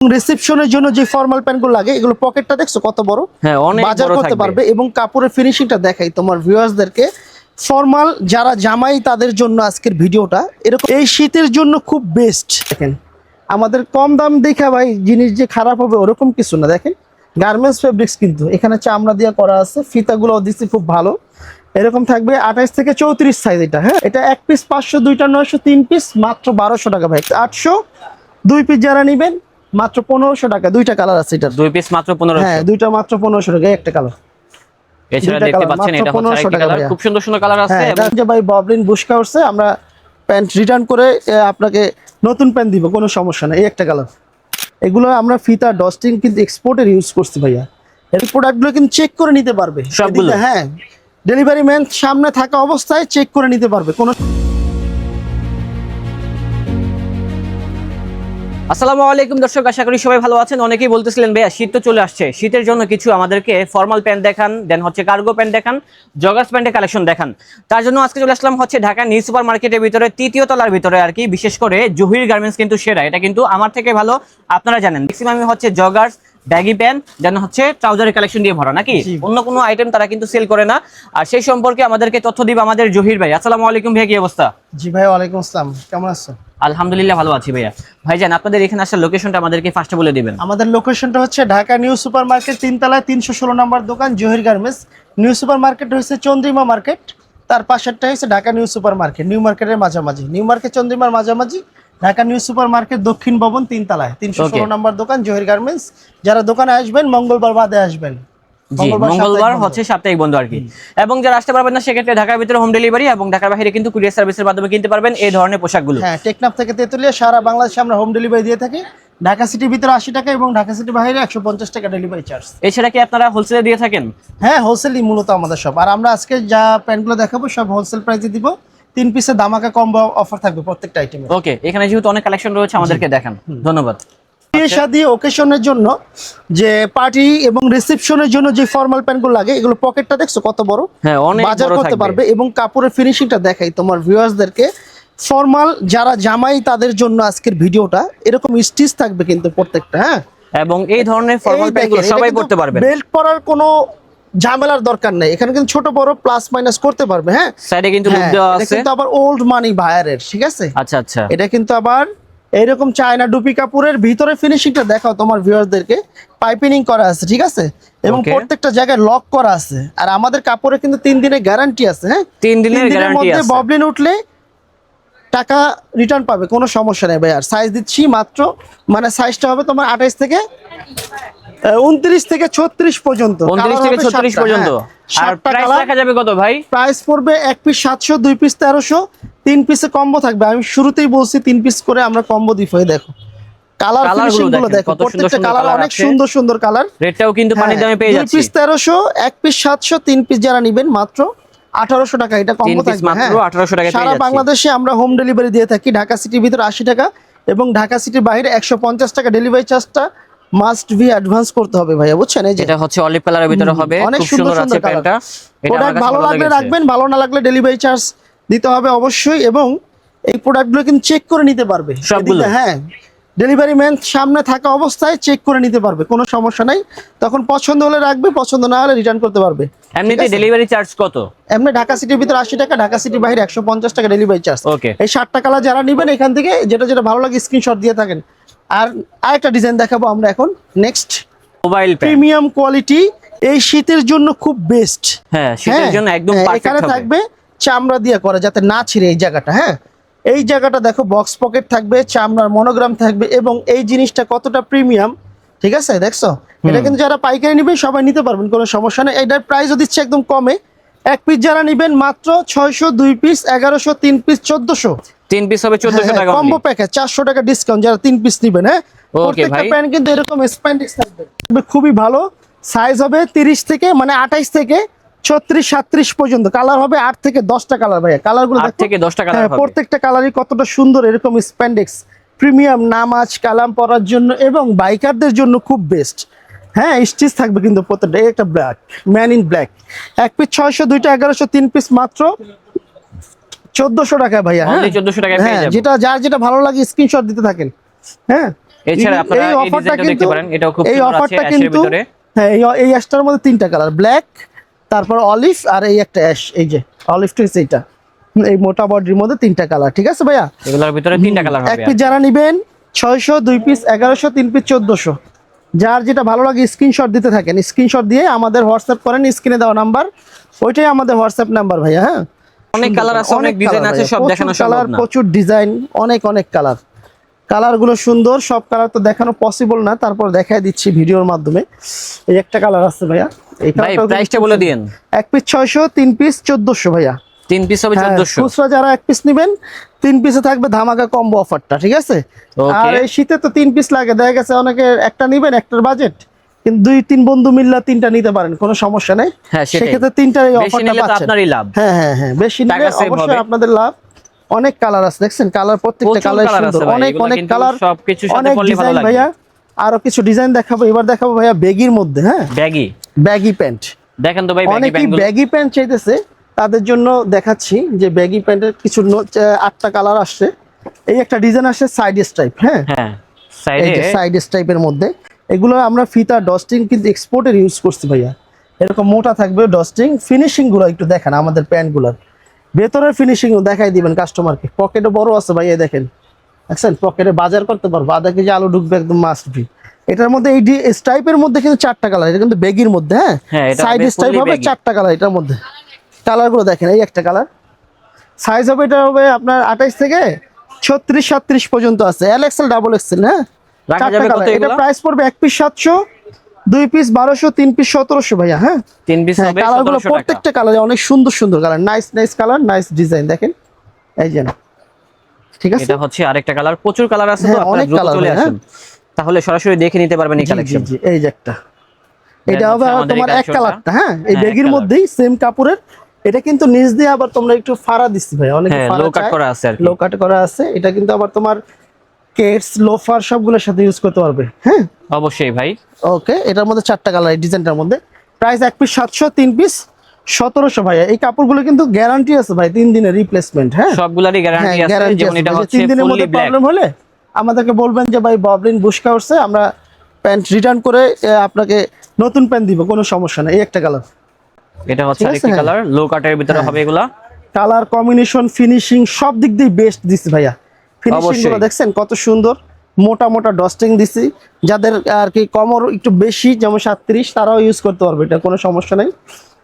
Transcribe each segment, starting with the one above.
রিসেপশনের জন্য যে ফর্মাল প্যান্টগুলো লাগে এগুলো পকেটটা দেখছ কত বড়? হ্যাঁ অনেক বাজার বড় করতে পারবে এবং কাপড়ের ফিনিশিংটা দেখাই তোমার ভিউয়ার্সদেরকে ফর্মাল যারা জামাই তাদের জন্য আজকের ভিডিওটা এরকম। এই শীতের জন্য খুব বেস্ট দেখেন আমাদের কম দাম দেখা ভাই জিনিস যে খারাপ হবে ওরকম কিছু না। দেখেন গার্মেন্টস ফেব্রিক্স কিন্তু। এখানে চামড়া দিয়ে করা আছে ফিতাগুলো দিচ্ছে খুব ভালো। এরকম থাকবে আঠাইশ থেকে চৌত্রিশ সাইজ এটা হ্যাঁ? এটা এক পিস পাঁচশো দুইটা নয়শো তিন পিস মাত্র বারোশো টাকা ভাই। আটশো দুই পিস যারা নিবেন মাত্র পনেরোশো টাকা দুইটা কালার আছে এটার। দুই পিস মাত্র পনেরো হ্যাঁ দুইটা মাত্র পনেরোশো টাকা একটা কালার এছাড়া দেখতে পাচ্ছেন এটা হচ্ছে 1500 আরেকটি টাকা কালার খুব সুন্দর সুন্দর কালার আছে হ্যাঁ এটা যে ভাই ববলিন বুশকা উঠছে আমরা প্যান্ট রিটার্ন করে আপনাকে নতুন প্যান্ট দিব কোনো সমস্যা নেই এই একটা কালার এগুলো আমরা ফিতা ডস্টিং কিন্তু এক্সপোর্টের ইউজ করছি ভাইয়া। এই প্রোডাক্টগুলো কিন্তু চেক করে নিতে পারবে। সবগুলো? হ্যাঁ ডেলিভারি ম্যান সামনে থাকা অবস্থায় চেক করে নিতে পারবে কোনো আসসালামু আলাইকুম দর্শক আশা করি সবাই ভালো আছেন। অনেকেই বলতেছিলেন ভাইয়া শীত তো চলে আসছে। শীতের জন্য কিছু আমাদেরকে ফর্মাল প্যান্ট দেখান দেন হচ্ছে কার্গো প্যান্ট দেখান জগার্স প্যান্টের কালেকশন দেখান। তার জন্য আজকে চলে আসলাম হচ্ছে ঢাকা নিউ সুপার মার্কেটের ভিতরে তৃতীয় তলার ভিতরে আর কি। বিশেষ করে জহির গার্মেন্টস কিন্তু সেরা এটা কিন্তু আমার থেকে ভালো। আপনারা জানেন ম্যাক্সিমামই হচ্ছে জগার্স ব্যাগি প্যান্ট দেন হচ্ছে ট্রাউজারের কালেকশন দিয়ে ভরা নাকি? অন্য কোনো আইটেম তারা কিন্তু সেল করে না। আর সেই সম্পর্কে আমাদেরকে তথ্য দিবে আমাদের জহির ভাই। আসসালামু আলাইকুম ভাই কি অবস্থা? জি ভাই ওয়ালাইকুম আসসালাম। কেমন আছো? আলহামদুলিল্লাহ ভালো আছি ভাইয়া। ভাইজান আপনাদের এখানে আসার লোকেশনটা আমাদেরকে ফার্স্টে বলে দিবেন। আমাদের লোকেশনটা হচ্ছে ঢাকা নিউ সুপার মার্কেট তিনতলায় তিনশো ষোলো নম্বর দোকান Zahir garments. New super market হচ্ছে চন্দ্রিমা মার্কেট তার পাশেরটা হচ্ছে Dhaka new super market new মার্কেটের মাঝামাঝি। নিউ মার্কেট চন্দ্রিমার মাঝামাঝি ঢাকা নিউ সুপার মার্কেট দক্ষিণ ভবন তিনতলায়। তিনশো ষোলো. নম্বর দোকান জহির গার্মেন্টস। যারা দোকানে আসবেন মঙ্গলবার বাদে আসবেন। জি মঙ্গলবার। হচ্ছে সাপ্তাহিক বন্ধ আর কি। এবং যারা আসতে পারবেন না সেক্ষেত্রে ঢাকার ভিতরে হোম ডেলিভারি এবং ঢাকার বাইরে কিন্তু কুরিয়ার সার্ভিসের মাধ্যমে কিনতে পারবেন এই ধরনের পোশাকগুলো। হ্যাঁ টেকনাফ থেকে তেতুলিয়া সারা বাংলাদেশে আমরা হোম ডেলিভারি দিয়ে থাকি। ঢাকা সিটির ভিতরে আশি টাকা এবং ঢাকা সিটির বাইরে একশো পঞ্চাশ টাকা ডেলিভারি চার্জ এছাড়া কি আপনারা হোলসেলে দিয়ে থাকেন? হ্যাঁ হোলসেলই মূলত আমাদের সব। আর আমরা আজকে যা প্যান্টগুলো দেখাবো সব হোলসেল প্রাইসে দিব। তিন পিসের দামাকা কম অফার থাকবে প্রত্যেকটা আইটেমে ওকে এখানে যেহেতু অনেক কালেকশন রয়েছে আমাদেরকে দেখান। ধন্যবাদ। বিয়ে শাদী ওকেশনের জন্য যে পার্টি এবং রিসেপশনের জন্য যে ফর্মাল প্যান্টগুলো লাগে এগুলো পকেটটা দেখছ কত বড়? হ্যাঁ অনেক বাজার করতে পারবে এবং কাপড়ের ফিনিশিংটা দেখাই তোমার ভিউয়ার্সদেরকে ফর্মাল যারা জামাই তাদের জন্য আজকের ভিডিওটা এরকম স্টিচ থাকবে কিন্তু প্রত্যেকটা হ্যাঁ? এবং এই ধরনের ফর্মাল প্যান্টগুলো সবাই পড়তে পারবেন বেল্ট পরার কোনো ঝামেলার দরকার নেই। এখানে কিন্তু ছোট বড় প্লাস মাইনাস করতে পারবে হ্যাঁ? সাইডে কিন্তু লুক হ্যাঁ, দেওয়া আছে। কিন্তু আবার ওল্ড মানি বায়ারের ঠিক আছে? আচ্ছা আচ্ছা। এটা কিন্তু আবার এইরকম চায়না ডুপি কাপুরের ভিতরে ফিনিশিংটা দেখাও তোমার ভিউয়ারদেরকে পাইপিনিং করা আছে ঠিক আছে? এবং প্রত্যেকটা জায়গায় লক করা আছে। আর আমাদের কাপড়ে কিন্তু তিন দিনের গ্যারান্টি আছে হ্যাঁ? তিন দিনের মধ্যে ববলিন উঠলে টাকা রিটার্ন পাবে কোনো সমস্যা নেই ভাই। আর সাইজ দিচ্ছি মাত্র মানে সাইজটা হবে তোমার আঠাইশ থেকে উনত্রিশ থেকে ছত্রিশ পর্যন্ত। 29 থেকে 36 পর্যন্ত। আর প্রাইস রাখা যাবে কত ভাই? প্রাইস পড়বে এক পিস সাতশো দুই পিস তেরোশো। তিন পিসে কম্বো থাকবে। আমি শুরুতেই বলছি তিন পিস করে আমরা কম্বো দেখো। কালার ফিনিশিংগুলো দেখো। সুন্দর প্রত্যেকটা সুন্দর কালার অনেক সুন্দর সুন্দর কালার রেটটাও কিন্তু পানির দামে পেয়ে দুই যাচ্ছি। পিস তেরোশো এক পিস সাতশো তিন পিস যারা নিবেন মাত্র আঠারোশো টাকা। এটা কম্বো piece থাকবে মাত্র হ্যাঁ। 1800 টাকায় পেয়ে সারা বাংলাদেশে আমরা হোম ডেলিভারি দিয়ে থাকি। ঢাকা সিটির ভিতরে আশি টাকা এবং ঢাকা সিটির বাইরে একশো পঞ্চাশ টাকা ডেলিভারি চার্জটা মাস্ট বি অ্যাডভান্স করতে হবে ভাইয়া বুঝছেন? এই যে এটা হচ্ছে অলিভ কালারের ভিতরে হবে। অনেক খুব সুন্দর আছে প্যান্টটা প্রোডাক্ট ভালো লাগলে রাখবেন ভালো না লাগলে ডেলিভারি চার্জ দিতে হবে অবশ্যই এবং এই প্রোডাক্টগুলো কিন্তু চেক করে নিতে পারবে। সবগুলো? হ্যাঁ ডেলিভারি ম্যান সামনে থাকা অবস্থায় চেক করে নিতে পারবে কোনো সমস্যা নাই। তখন পছন্দ হলে রাখবে পছন্দ না হলে রিটার্ন করতে পারবে। এমনিতে ডেলিভারি চার্জ কত? এমনি ঢাকা সিটির ভিতরে আশি টাকা ঢাকা সিটির বাইরে একশো পঞ্চাশ টাকা ডেলিভারি চার্জ ওকে এই ষাট টাকা যারা নেবেন এখান থেকে যেটা যেটা ভালো লাগে স্ক্রিনশট দিয়ে থাকেন। আর আরেকটা ডিজাইন দেখাবো আমরা এখন। নেক্সট মোবাইল প্রিমিয়াম কোয়ালিটি এই শীতের জন্য খুব বেস্ট হ্যাঁ শীতের হ্যাঁ, জন্য একদম হ্যাঁ, এখানে থাকবে চামড়া দিয়ে করা যাতে না ছিঁড়ে এই জায়গাটা হ্যাঁ। এই জায়গাটা দেখো বক্স পকেট থাকবে চামড়ার মনোগ্রাম থাকবে এবং এই জিনিসটা কতটা প্রিমিয়াম ঠিক আছে দেখছ? এটা কিন্তু যারা পাইকারি নেবে সবাই নিতে পারবেন কোনো সমস্যা নেই। এটার প্রাইসও দিচ্ছে একদম কমে। এক পিস যারা নেবেন মাত্র ছয়শো দুই পিস এগারোশো তিন পিস চোদ্দশো। তিন পিস হবে 1400 টাকা কম্বো। প্যাকেজ চারশো টাকা ডিসকাউন্ট যারা তিন পিস নেবেন হ্যাঁ? প্রত্যেকটা প্যান্ট কিন্তু এরকম স্প্যান্ডিক্স থাকবে। খুবই ভালো। সাইজ হবে তিরিশ থেকে মানে আঠাইশ থেকে ছত্রিশ সাত্রিশ পর্যন্ত। কালার হবে আট থেকে দশটা কালার ভাইয়া। কালারগুলো থেকে 10টা colour হ্যাঁ, প্রত্যেকটা কালারই কতটা সুন্দর এরকম স্প্যান্ডেক্স প্রিমিয়াম নামাজ কালাম পরার জন্য এবং বাইকারদের জন্য খুব বেস্ট হ্যাঁ স্টিচ থাকবে কিন্তু প্রত্যেকটা। একটা ব্ল্যাক ম্যান ইন ব্ল্যাক এক পিস ছয়শো দুইটা এগারোশো তিন পিস মাত্র। চোদ্দশো টাকা ভাইয়া হ্যাঁ? Only 1400 টাকায় পেয়ে হ্যাঁ যেটা যার যেটা ভালো লাগে স্ক্রিনশট দিতে থাকেন হ্যাঁ? এছাড়া আপনারা এই offerটা ডিজাইনটা এটাও খুব এই অফারটা কিন্তু হ্যাঁ এই অ্যাশটার মধ্যে তিনটা কালার ব্ল্যাক তারপর অলিভ আর এই একটা অ্যাশ এই যে অলিভটা হচ্ছে এইটা। এই মোটা বডির মধ্যে তিনটা কালার ঠিক আছে ভাইয়া? এগুলোর ভিতরে তিনটা কালার এক পিস যারা নিবেন ছয়শো দুই পিস এগারোশো তিন পিস চোদ্দশো। যার যেটা ভালো লাগে স্ক্রিনশট দিতে থাকেন স্ক্রিনশট দিয়ে আমাদের হোয়াটসঅ্যাপ করেন স্ক্রিনে দেওয়া নাম্বার ওইটাই আমাদের হোয়াটসঅ্যাপ নাম্বার ভাইয়া হ্যাঁ? অনেক কালার আছে অনেক ডিজাইন আছে সব দেখানো সম্ভব কালার না। প্রচুর ডিজাইন অনেক অনেক কালার কালারগুলো সুন্দর সব কালার তো দেখানো পসিবল না তারপর দেখাই দিচ্ছি ভিডিওর মাধ্যমে। এই একটা কালার আছে ভাইয়া এই ভাই কালারটাও প্রাইসটা বলে দিন এক পিস ছয়শো তিন পিস চোদ্দশো ভাইয়া। তিন পিস হবে হ্যাঁ, 1400 খুচরা যারা এক পিস নেবেন তিন পিসে থাকবে ধামাকা কম্বো অফারটা ঠিক আছে? আর এই শীতে তো তিন পিস লাগে দেখা গেছে অনেকে একটা নিবেন একটার বাজেট কিন্তু দুই তিন বন্ধু মিললে তিনটা নিতে পারেন কোনো সমস্যা নেই। হ্যাঁ, সেক্ষেত্রে তিনটার এই অফারটা পাচ্ছেন। আপনারই লাভ। হ্যাঁ হ্যাঁ হ্যাঁ বেশি নিলে অবশ্যই আপনাদের লাভ। অনেক কালার আছে দেখছেন? কালার প্রত্যেকটা কালার সুন্দর। অনেক অনেক কালার সবকিছুর সাথে অনেক ভালো লাগবে। ভাইয়া। আরও কিছু ডিজাইন দেখাবো। এবার দেখাবো ভাইয়া বেগির মধ্যে হ্যাঁ? ব্যাগি। Baggy pant. দেখেন তো ভাই ব্যাগি অনেকেই ব্যাগি প্যান্ট চাইতেছে তাদের জন্য দেখাচ্ছি যে ব্যাগি প্যান্টের কিছু আটটা কালার আসছে। এই একটা ডিজাইন আসছে সাইড স্ট্রাইপ হ্যাঁ? হ্যাঁ সাইডে সাইড স্ট্রাইপের মধ্যে। এগুলো আমরা ফিতা ডস্টিং কিন্তু এক্সপোর্টের ইউজ করছি ভাইয়া। এরকম মোটা থাকবে ডস্টিং ফিনিশিংগুলো একটু দেখেন আমাদের প্যান্টগুলার। ভেতরের ফিনিশিং দেখাই দিবেন কাস্টমারকে পকেটে বড় আছে ভাইয়া দেখেন। দেখছেন? পকেটে বাজার করতে পারব। আধা কেজি আলু ঢুকবে একদম মাস্ট বি এটার মধ্যে এই স্ট্রাইপের মধ্যে কিন্তু চারটা কালার এটা কিন্তু বেগির মধ্যে হ্যাঁ? হ্যাঁ, সাইড হবে স্ট্রাইপ হবে চারটা কালার এটার মধ্যে। কালারগুলো দেখেন এই একটা কালার। সাইজ হবে এটা হবে আপনার আঠাইশ থেকে ছত্রিশ সাতত্রিশ পর্যন্ত আছে। এল এক্সেল ডাবল এক্সেল হ্যাঁ। এটা প্রাইস পড়বে এক পিস সাতশো দুই পিস বারোশো তিন পিস সতেরোশো ভাইয়া হ্যাঁ? তিন পিস হ্যাঁ কালারগুলো প্রত্যেকটা কালারে অনেক সুন্দর সুন্দর colour nice nice colour nice design দেখেন। এই যে ঠিক আছে? এটা হচ্ছে আরেকটা কালার প্রচুর কালার আছে তো হ্যাঁ, অনেক colour চলে হয়, আসুন। তাহলে সরাসরি দেখে নিতে পারবেন এই কালেকশন এই যে একটা। এটা হবে তোমার এক। কালারটা হ্যাঁ? এই হ্যাঁ, বেগির মধ্যেই সেম কাপড়ের এটা কিন্তু নিচ দিয়ে আবার তোমরা একটু ফাড়া দিচ্ছি ভাই। অনেক লো কাট করা আছে আর লো কাট করা আছে। এটা কিন্তু আবার তোমার কেটস লোফার সবগুলোর সাথে ইউজ করতে পারবে। হ্যাঁ? অবশ্যই ভাই। ওকে এটার মধ্যে চারটা কালার এই ডিজাইনটার মধ্যে। প্রাইস এক পিস সাতশো তিন পিস সতেরোশো ভাইয়া। এই কাপড়গুলো কিন্তু গ্যারান্টি আছে ভাই তিন দিনের রিপ্লেসমেন্ট হ্যাঁ? সবগুলারই গ্যারান্টি আছে যেমন এটা হচ্ছে তিন দিনের মধ্যে প্রবলেম হলে আমাদেরকে বলবেন যে ভাই ববলিন বুশকা উঠছে আমরা প্যান্ট রিটার্ন করে আপনাকে নতুন প্যান্ট দিব কোনো সমস্যা নেই। এই একটা কালার এটা হচ্ছে আরেকটি। কালার লো কাটের ভিতরে হ্যাঁ। হবে এগুলা। কালার কম্বিনেশন ফিনিশিং সব দিক দিয়ে বেস্ট দিছি ভাইয়া। ফিনিশিংগুলো দেখছেন কত সুন্দর। মোটা মোটা ডস্টিং দিছি। যাদের আর কি কমর একটু বেশি যেমন সাতত্রিশ তারাও ইউজ করতে পারবে এটা কোনো সমস্যা নেই।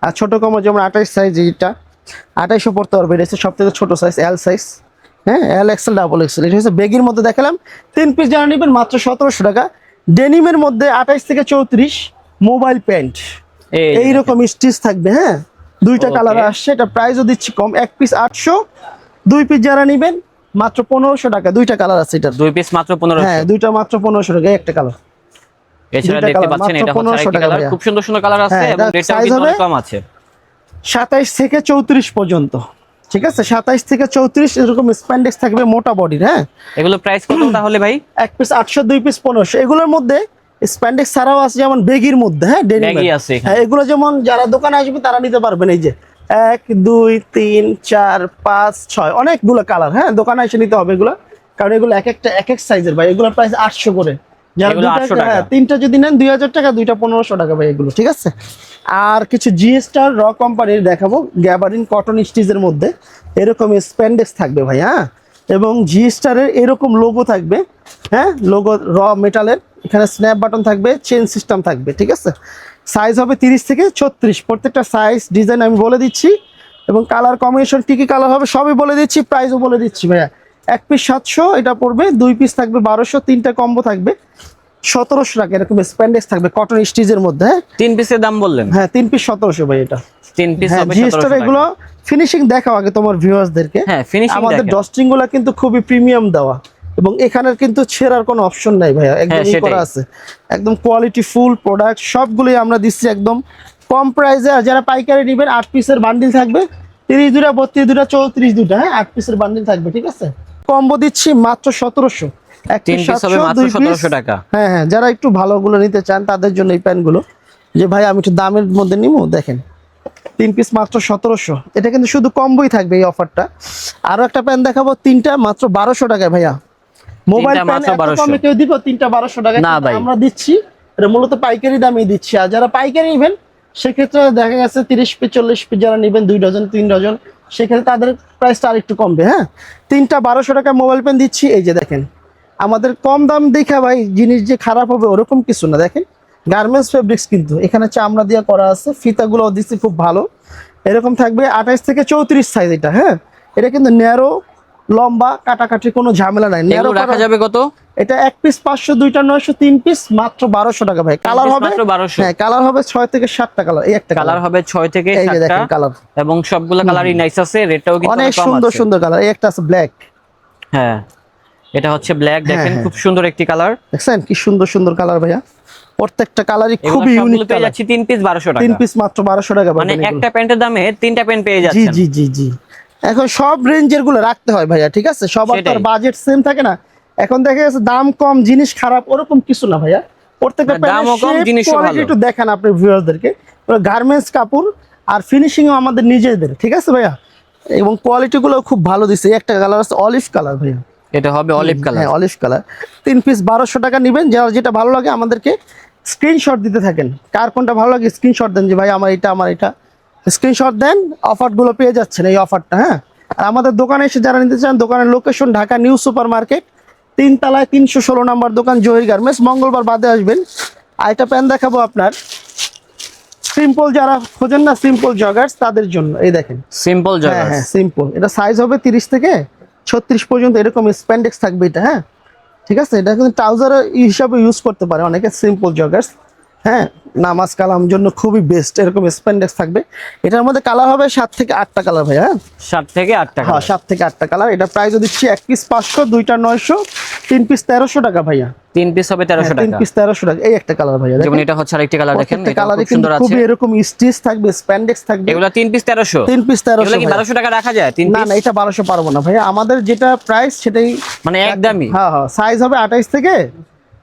আর ছোট কমর যেমন আঠাইশ সাইজ এইটা আঠাইশও পড়তে পারবে এটা হচ্ছে সব থেকে ছোট সাইজ এল সাইজ হ্যাঁ এল এক্সেল ডাবল এক্সেল এটা হচ্ছে বেগির মধ্যে দেখালাম। তিন পিস যারা নেবেন মাত্র সতেরোশো টাকা। ডেনিমের মধ্যে আঠাইশ থেকে চৌত্রিশ মোবাইল প্যান্ট এইরকম স্টিচ থাকবে হ্যাঁ? দুইটা কালার আসছে এটা প্রাইসও দিচ্ছি কম এক পিস আটশো। দুই পিস যারা নিবেন মাত্র পনেরোশো টাকা দুইটা কালার আছে এটার। দুই পিস মাত্র পনেরো হ্যাঁ দুইটা মাত্র পনেরোশো টাকা একটা কালার এছাড়া দেখতে পাচ্ছেন এটা হচ্ছে 1500 কালার খুব সুন্দর সুন্দর কালার আছে হ্যাঁ, এবং এটা রেটটাও কিন্তু অনেক কম আছে। সাতাইশ থেকে চৌত্রিশ পর্যন্ত ঠিক আছে? সাতাইশ থেকে চৌত্রিশ এরকম স্প্যান্ডেক্স থাকবে মোটা বডির হ্যাঁ? এগুলো প্রাইস কত তাহলে ভাই? এক পিস আটশো দুই পিস পনেরোশো। এগুলোর মধ্যে স্প্যান্ডেক্স ছাড়াও আছে যেমন বেগির মধ্যে হ্যাঁ। আছে হ্যাঁ এগুলো যেমন যারা দোকানে আসবে তারা নিতে পারবেন এই যে এক দুই তিন চার পাঁচ ছয় অনেকগুলো কালার হ্যাঁ দোকানে এসে নিতে হবে এগুলো। কারণ এগুলো এক একটা এক এক সাইজের ভাই এগুলোর প্রাইস আটশো করে। যারা এগুলো দুইটা 800 টাকা। হ্যাঁ তিনটা যদি নেন দুই হাজার টাকা দুইটা পনেরোশো টাকা ভাই এগুলো ঠিক আছে? আর কিছু জিএসটার র কোম্পানির দেখাবো গ্যাবারিন কটন স্টিচের মধ্যে। এরকম স্প্যান্ডেক্স থাকবে ভাই হ্যাঁ? এবং জিএস্টারের এরকম লোগো থাকবে হ্যাঁ? লোগো র মেটালের এখানে স্ন্যাপ বাটন থাকবে চেন সিস্টেম থাকবে ঠিক আছে? সাইজ হবে তিরিশ থেকে ছত্রিশ প্রত্যেকটা সাইজ ডিজাইন আমি বলে দিচ্ছি। এবং কালার কম্বিনেশন কী কী কালার হবে সবই বলে দিচ্ছি প্রাইসও বলে দিচ্ছি ভাইয়া। এক পিস সাতশো এটা পড়বে দুই পিস থাকবে বারোশো তিনটা কম্বো থাকবে। সতেরোশো টাকা এরকম স্প্যান্ডেক্স থাকবে কটন স্টিচের মধ্যে হ্যাঁ? তিন পিসের দাম বললেন? হ্যাঁ তিন পিস সতেরোশো ভাই এটা। তিন পিস হ্যাঁ জিএসটার এগুলো ফিনিশিং দেখাও আগে তোমার ভিউয়ার্সদেরকে হ্যাঁ ফিনিশিং আমাদের ডস্টিংগুলা কিন্তু খুবই প্রিমিয়াম দেওয়া। এবং এখানের কিন্তু ছেঁড়ার কোনো অপশন নাই ভাইয়া একদম করা আছে। একদম কোয়ালিটি ফুল প্রোডাক্ট সবগুলোই আমরা দিচ্ছি একদম কম প্রাইসে আর যারা পাইকারি নেবেন আট পিসের বান্ডিল থাকবে। তিরিশ দুটা বত্রিশ দুটা চৌত্রিশ দুটা হ্যাঁ আট পিসের বান্ডিল থাকবে ঠিক আছে? কম্বো দিচ্ছি মাত্র সতেরোশো। এক তিন পিস পিস হবে 700, মাত্র দুই piece- 1700 টাকা। হ্যাঁ হ্যাঁ যারা একটু ভালোগুলো নিতে চান তাদের জন্য এই প্যান্টগুলো যে ভাই আমি একটু দামের মধ্যে নিবো? দেখেন তিন পিস মাত্র সতেরোশো। এটা কিন্তু শুধু কম্বোই থাকবে এই অফারটা আরও একটা প্যান্ট দেখাবো তিনটা মাত্র বারোশো টাকায় ভাইয়া। মোবাইল প্যান এত 1200 কমে কেউ দিব তিনটা বারোশো টাকা না ভাই। আমরা দিচ্ছি। এটা মূলত পাইকারি দামে দিচ্ছি। আর যারা পাইকারি নেবেন সেক্ষেত্রে দেখা গেছে তিরিশ পিস চল্লিশ পিস যারা নেবেন দুই ডজন তিন ডজন সেক্ষেত্রে তাদের প্রাইসটা আর একটু কমবে হ্যাঁ? তিনটা বারোশো টাকা মোবাইল প্যান দিচ্ছি। এই যে দেখেন আমাদের কম দাম দেখে ভাই জিনিস যে খারাপ হবে ওরকম কিছু না। দেখেন গার্মেন্টস ফেব্রিক্স কিন্তু। এখানে চামড়া দিয়ে করা আছে ফিতাগুলো দিচ্ছি খুব ভালো। এরকম থাকবে আঠাইশ থেকে চৌত্রিশ সাইজ এটা হ্যাঁ? এটা কিন্তু ন্যারো লম্বা কাটাকাটি কোনো ঝামেলা নাই। রাখা যাবে কত? এটা এক পিস পাঁচশো দুইটা নয়শো তিন পিস মাত্র বারোশো টাকা ভাই। কালার হবে? 1200 হ্যাঁ কালার হবে ছয় থেকে সাতটা কালার এই একটা কালার হবে ছয় থেকে কালার এবং সবগুলো কালারই নাইস আছে রেটটাও কিন্তু অনেক সুন্দর সুন্দর কালার এই একটা আছে ব্ল্যাক হ্যাঁ এটা হচ্ছে ব্ল্যাক দেখেন হ্যাঁ। খুব সুন্দর একটি কালার দেখছেন? কি সুন্দর সুন্দর কালার ভাইয়া। প্রত্যেকটা কালারই খুবই ইউনিক পেয়ে যাচ্ছি তিন পিস বারোশো তিন পিস মাত্র বারোশো টাকা মানে একটা প্যান্টের দামে তিনটা প্যান্ট পেয়ে জি জি জি জি। এখন সব রেঞ্জেরগুলো রাখতে হয় ভাইয়া ঠিক আছে? সবার তো। বাজেট সেম থাকে না। এখন দেখা গেছে দাম কম জিনিস খারাপ ওরকম কিছু না ভাইয়া। প্রত্যেকটা কোয়ালিটি একটু দেখান আপনি ভিউয়ারদেরকে গার্মেন্টস কাপড় আর ফিনিশিংও আমাদের নিজেদের ঠিক আছে ভাইয়া? এবং কোয়ালিটি গুলো খুব ভালো দিচ্ছে একটা কালার আছে অলিভ কালার ভাইয়া। এটা হবে অলিভ কালার হ্যাঁ অলিভ কালার তিন পিস বারোশো টাকা নেবেন। যার যেটা ভালো লাগে আমাদেরকে স্ক্রিনশট দিতে থাকেন। কার কোনটা ভালো লাগে স্ক্রিনশট দেন যে ভাই আমার এটা আমার এটা। স্ক্রিনশট দেন অফারগুলো পেয়ে যাচ্ছেন এই অফারটা হ্যাঁ? আর আমাদের দোকানে এসে যারা নিতে চান দোকানের location Dhaka new super market তিনতলায় তিনশো ষোলো নম্বর দোকান জহির গার্মেন্টস। মঙ্গলবার বাদে আসবেন। আর এটা প্যান দেখাবো আপনার। সিম্পল যারা খোঁজেন না সিম্পল জগার্স তাদের জন্য। এই দেখেন। সিম্পল হ্যাঁ হ্যাঁ সিম্পল এটা সাইজ হবে তিরিশ থেকে ছত্রিশ পর্যন্ত এরকম স্প্যান্ডেক্স থাকবে এটা হ্যাঁ? ঠিক আছে? এটা কিন্তু ট্রাউজার হিসাবে ইউজ করতে পারে অনেকে সিম্পল জগার্স হ্যাঁ নামাজ কালাম জন্য খুবই বেস্ট এরকম স্প্যান্ডেক্স থাকবে। এটার মধ্যে কালার হবে সাত থেকে আটটা কালার ভাই হ্যাঁ? সাত থেকে আটটা হ্যাঁ সাত থেকে আটটা কালার এটা প্রাইসও দিচ্ছি এক পিস পাঁচশো দুইটা নয়শো তিন পিস তেরোশো টাকা ভাইয়া। তিন পিস হবে তেরোশো হ্যাঁ, তিন পিস তেরোশো টাকা। এই একটা কালার ভাইয়া যেমন এটা হচ্ছে আরেকটি কালার দেখেন প্রত্যেকটা এটা কালারে সুন্দর আছে খুবই এরকম স্টিচ থাকবে স্প্যান্ডেক্স থাকবে। এগুলো তিন পিস তেরোশো। তিন পিস তেরোশো এগুলো কি বারোশো টাকা রাখা যায়? তিন না না এটা বারোশো পারব না ভাইয়া। আমাদের যেটা প্রাইস সেটাই মানে একদমই। হ্যাঁ হ্যাঁ সাইজ হবে আঠাইশ থেকে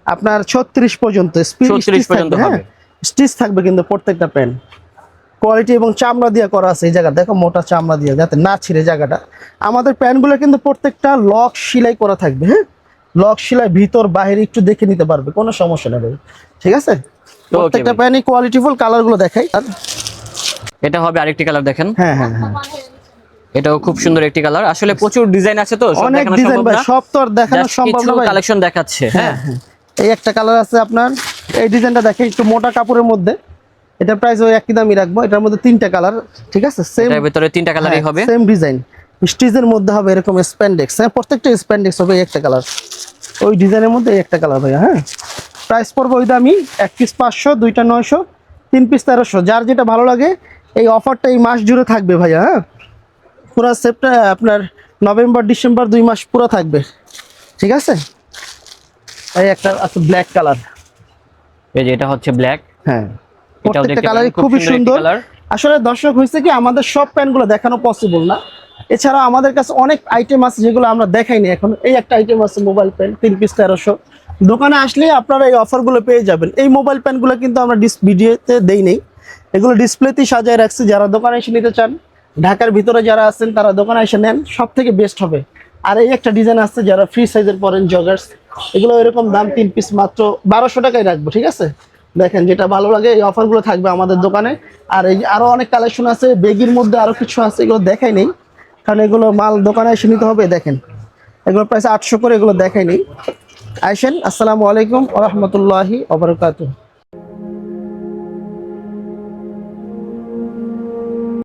আপনার ছত্রিশ পর্যন্ত 36 পর্যন্ত হবে। স্টিচ থাকবে কিন্তু প্রত্যেকটা প্যান কোয়ালিটি এবং চামড়া দিয়ে করা আছে এই জায়গা দেখো মোটা চামড়া দিয়ে যাতে না ছিঁড়ে জায়গাটা। আমাদের প্যানগুলো কিন্তু প্রত্যেকটা লক সেলাই করা থাকবে হ্যাঁ? লক সেলাই ভিতর বাইরে একটু দেখে নিতে পারবে কোনো সমস্যা নেই ঠিক আছে? প্রত্যেকটা ভাই। প্যানই কোয়ালিটিফুল কালারগুলো দেখাই। আর এটা হবে আরেকটি কালার দেখেন। হ্যাঁ হ্যাঁ হ্যাঁ। এটাও খুব সুন্দর একটি কালার আসলে প্রচুর ডিজাইন আছে তো অনেক ডিজাইন ভাই সব তো আর দেখানো সম্ভব না কালেকশন দেখাচ্ছে হ্যাঁ হ্যাঁ। এই একটা কালার আছে আপনার। এই ডিজাইনটা দেখেন একটু মোটা কাপড়ের মধ্যে। এটা প্রাইস ওই একই দামই রাখব। এটার মধ্যে তিনটা কালার ঠিক আছে? সেম ভিতরে তিনটা কালারই হবে? সেম ডিজাইন স্টিচের মধ্যে হবে এরকম স্প্যান্ডেক্স হ্যাঁ প্রত্যেকটা স্প্যান্ডেক্স হবে একটা কালার ওই ডিজাইনের মধ্যে একটা কালার ভাইয়া হ্যাঁ? প্রাইস পড়বে ওই দামই এক পিস পাঁচশো দুইটা নয়শো তিন পিস তেরোশো। যার যেটা ভালো লাগে এই অফারটা এই মাস জুড়ে থাকবে ভাইয়া হ্যাঁ? পুরো সেপ্টেম্বর আপনার নভেম্বর ডিসেম্বর দুই মাস পুরো থাকবে। ঠিক আছে? এই একটা আছে ব্ল্যাক কালার এই যে এটা হচ্ছে ব্ল্যাক হ্যাঁ। প্রত্যেকটা কালারই খুবই সুন্দর। আসলে দর্শক হয়েছে কি আমাদের সব প্যান্টগুলো দেখানো পসিবল না। এছাড়া আমাদের কাছে অনেক আইটেম আছে যেগুলো আমরা দেখাইনি এখন। এই একটা আইটেম আছে মোবাইল প্যান্ট তিন পিস তেরোশো। দোকানে আসলে আপনারা এই অফারগুলো পেয়ে যাবেন। এই মোবাইল প্যান্টগুলো কিন্তু আমরা ডিস ভিডিওতে দেই নেই। এগুলো ডিসপ্লেতেই সাজায় রাখছি। যারা দোকানে এসে নিতে চান ঢাকার ভিতরে যারা আছেন তারা দোকানে এসে নেন। সব থেকে বেস্ট হবে। আর এই একটা ডিজাইন আছে যারা ফ্রি সাইজের পরেন জগার্স এগুলো এরকম দাম তিন পিস মাত্র বারোশো টাকায় রাখব, ঠিক আছে? দেখেন যেটা ভালো লাগে এই অফারগুলো থাকবে আমাদের দোকানে। আর এই আরও অনেক কালেকশন আছে বেগির মধ্যে আরও কিছু আছে, এগুলো দেখাই নেই। কারণ এগুলো মাল দোকানে এসে নিতে হবে, দেখেন। এগুলো প্রায় আটশো করে এগুলো দেখাই নেই। আইসেন আসসালামু আলাইকুম রহমতুল্লাহি ওবরকাতুহ